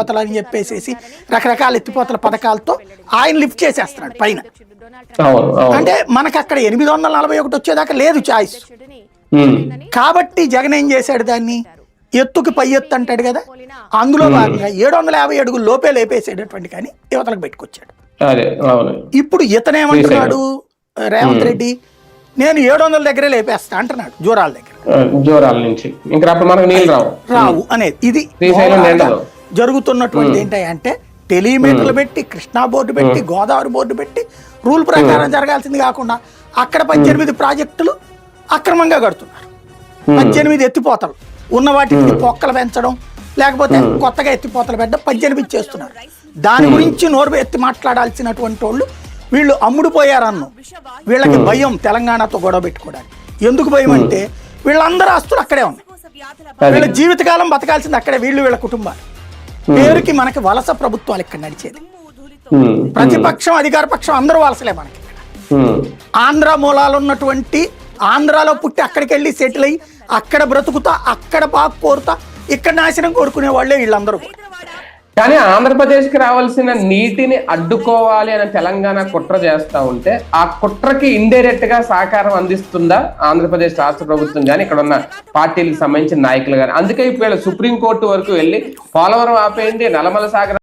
ఎత్తిపోతలు అని చెప్పేసి రకరకాల ఎత్తిపోతల పథకాలతో ఆయన లిఫ్ట్ చేసేస్తున్నాడు పైన. అంటే మనకు అక్కడ ఎనిమిది వందల నలభై ఒకటి వచ్చేదాకా లేదు చాయిస్ కాబట్టి జగన్ ఏం చేశాడు దాన్ని? ఎత్తుకి పై ఎత్తు అంటాడు కదా? అందులో భాగంగా ఏడు వందల యాభై అడుగులు లోపే లేపేసేటటువంటి కానీ యువతలకు పెట్టుకొచ్చాడు. ఇప్పుడు ఇతనేమంటున్నాడు రేవంత్ రెడ్డి నేను ఏడు వందల దగ్గరే లేపేస్తా అంటున్నాడు జూరాల దగ్గర. జోరాల నుంచి. ఇంకా మనకు రావు. అనేది. ఇది. జరుగుతున్నటువంటి ఏంటంటే టెలిమీటర్లు పెట్టి కృష్ణా బోర్డు పెట్టి గోదావరి బోర్డు పెట్టి రూల్ ప్రకారం జరగాల్సింది కాకుండా అక్కడ పద్దెనిమిది ప్రాజెక్టులు అక్రమంగా కడుతున్నారు. పద్దెనిమిది ఎత్తిపోతలు. ఉన్న వాటికి పొక్కలు పెంచడం లేకపోతే కొత్తగా ఎత్తిపోతలు పెట్టడం పద్దెనిమిది చేస్తున్నారు. దాని గురించి నోరు ఎత్తి మాట్లాడాల్సినటువంటి వాళ్ళు వీళ్ళు అమ్ముడు పోయారన్ను వీళ్ళకి భయం తెలంగాణతో గొడవ పెట్టుకోవడానికి. ఎందుకు భయం అంటే వీళ్ళందరూ ఆస్తులు అక్కడే ఉన్నాయి. వీళ్ళ జీవితకాలం బతకాల్సింది అక్కడే వీళ్ళు వీళ్ళ కుటుంబాలు. పేరుకి మనకి వలస ప్రభుత్వాలు ఇక్కడ నడిచేది. ప్రతిపక్షం అధికార పక్షం అందరూ వలసలే మనకి ఆంధ్ర మూలాలు ఉన్నటువంటి ఆంధ్రాలో పుట్టి అక్కడికి వెళ్ళి సెటిల్ అయ్యి అక్కడ బ్రతుకుతా అక్కడ పాకు కోరుతా ఇక్కడ నాశనం కోరుకునే వాళ్ళే వీళ్ళందరూ. కానీ ఆంధ్రప్రదేశ్కి రావాల్సిన నీటిని అడ్డుకోవాలి అని తెలంగాణ కుట్ర చేస్తా ఉంటే ఆ కుట్రకి ఇండైరెక్ట్గా సహకారం అందిస్తుందా ఆంధ్రప్రదేశ్ రాష్ట్ర ప్రభుత్వం కానీ ఇక్కడ ఉన్న పార్టీలకు సంబంధించిన నాయకులు కానీ అందుకే ఇప్పుడు సుప్రీంకోర్టు వరకు వెళ్ళి పోలవరం ఆపేయండి నల్లమల సాగర్